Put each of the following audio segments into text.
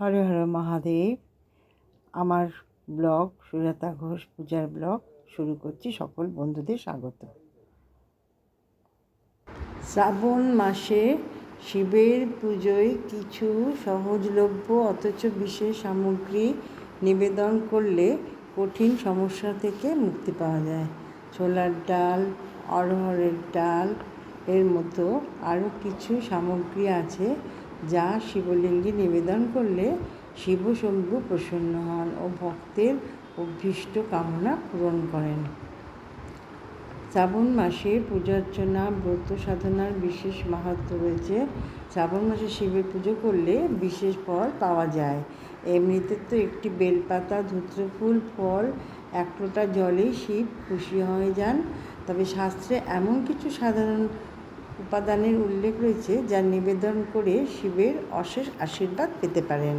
হরে হরে মহাদেব। আমার ব্লগ, সুজাতা ঘোষ পূজার ব্লগ শুরু করছি। সকল বন্ধুদের স্বাগত। শ্রাবণ মাসে শিবের পুজোয় কিছু সহজলভ্য অথচ বিশেষ সামগ্রী নিবেদন করলে কঠিন সমস্যা থেকে মুক্তি পাওয়া যায়। ছোলার ডাল অরহরের ডাল, এর মতো আরও কিছু সামগ্রী আছে যা শিবলিঙ্গে নিবেদন করলে শিবশম্ভু প্রসন্ন হন ও ভক্তের অভীষ্ট কামনা পূরণ করেন। শ্রাবণ মাসে পূজার্চনা ব্রত সাধনার বিশেষ মাহাত্ম রয়েছে। শ্রাবণ মাসে শিবের পুজো করলে বিশেষ ফল পাওয়া যায়। এমনিতে তো একটি বেলপাতা, ধূত্রফুল, ফল, এক লোটা জলেই শিব খুশি হয়ে যান। তবে শাস্ত্রে এমন কিছু সাধারণ উপাদানের উল্লেখ রয়েছে যা নিবেদন করে শিবের অশেষ আশীর্বাদ পেতে পারেন।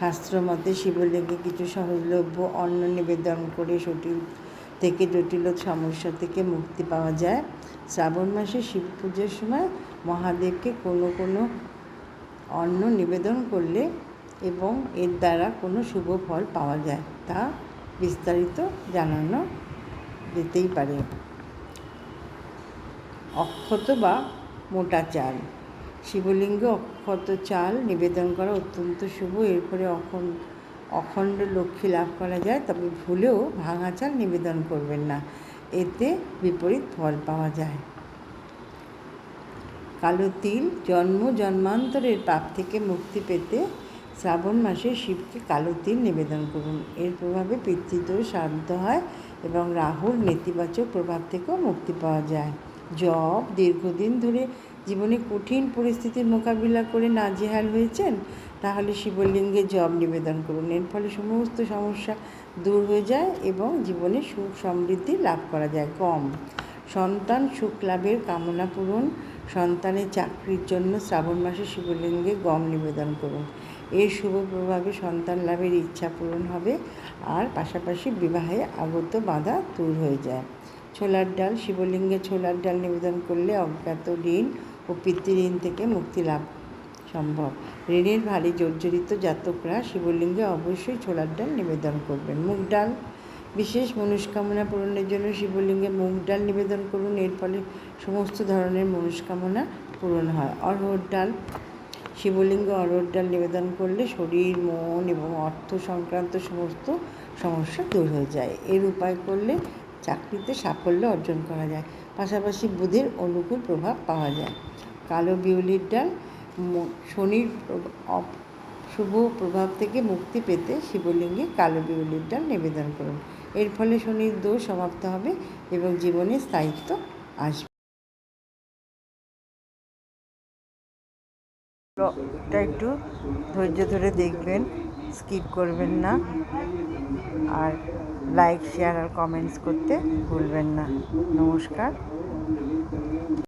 শাস্ত্র মতে শিবলিঙ্গে কিছু সহজলভ্য অন্ন নিবেদন করে সঠিক থেকে জটিল সমস্যা থেকে মুক্তি পাওয়া যায়। শ্রাবণ মাসে শিব পুজোর সময় মহাদেবকে কোনো কোনো অন্ন নিবেদন করলে এবং এর দ্বারা কোনো শুভ ফল পাওয়া যায় তা বিস্তারিত জানানো যেতেই পারে। অক্ষত বা মোটা চাল। শিবলিঙ্গে অক্ষত চাল নিবেদন করা অত্যন্ত শুভ। এরপরে অখণ্ড অখণ্ড লক্ষ্মী লাভ করা যায়, তবে ভুলেও ভাঙা চাল নিবেদন করবেন না। এতে বিপরীত ফল পাওয়া যায়। কালো তিল জন্ম জন্মান্তরের পাপ থেকে মুক্তি পেতে শ্রাবণ মাসে শিবকে কালো তিল নিবেদন করুন। এর প্রভাবে পিতৃদোষ শান্ত হয় এবং রাহুর নেতিবাচক প্রভাব থেকেও মুক্তি পাওয়া যায়। জব, দীর্ঘদিন ধরে জীবনে কঠিন পরিস্থিতির মোকাবিলা করে নাজেহাল হয়েছেন, তাহলে শিবলিঙ্গে জব নিবেদন করুন। এর ফলে সমস্ত সমস্যা দূর হয়ে যায় এবং জীবনে সুখ সমৃদ্ধি লাভ করা যায় কম। সন্তান সুখ লাভের কামনা পূরণ, সন্তানের চাকরির জন্য শ্রাবণ মাসে শিবলিঙ্গে গম নিবেদন করুন। এর শুভ প্রভাবে সন্তান লাভের ইচ্ছা পূরণ হবে, আর পাশাপাশি বিবাহে আগত বাধা দূর হয়ে যায়। ছোলার ডাল, শিবলিঙ্গে ছোলার ডাল নিবেদন করলে অজ্ঞাত ঋণ ও পিতৃঋণ থেকে মুক্তি লাভ সম্ভব। ঋণের ভারী জর্জরিত জাতকরা শিবলিঙ্গে অবশ্যই ছোলার ডাল নিবেদন করবেন। মুগ ডাল, বিশেষ মনস্কামনা পূরণের জন্য শিবলিঙ্গে মুগ ডাল নিবেদন করুন। এর ফলে সমস্ত ধরনের মনস্কামনা পূরণ হয়। অরহর ডাল, শিবলিঙ্গে অরহর ডাল নিবেদন করলে শরীর, মন এবং অর্থ সংক্রান্ত সমস্ত সমস্যা দূর হয়ে যায়। এর উপায় করলে চাকরিতে সাফল্য অর্জন করা যায়। পাশাপাশি বুধের অনুকূল প্রভাব পাওয়া যায়। কালো বিউলির ডাল শনির শুভ প্রভাব থেকে মুক্তি পেতে শিবলিঙ্গে কালো বিউলির ডাল নিবেদন করুন। এর ফলে শনির দোষ সমাপ্ত হবে এবং জীবনে স্থায়িত্ব আসবে। ব্লগটা একটু ধৈর্য ধরে দেখবেন, স্কিপ করবেন না। আর লাইক শেয়ার আর কমেন্টস করতে ভুলবেন না। নমস্কার।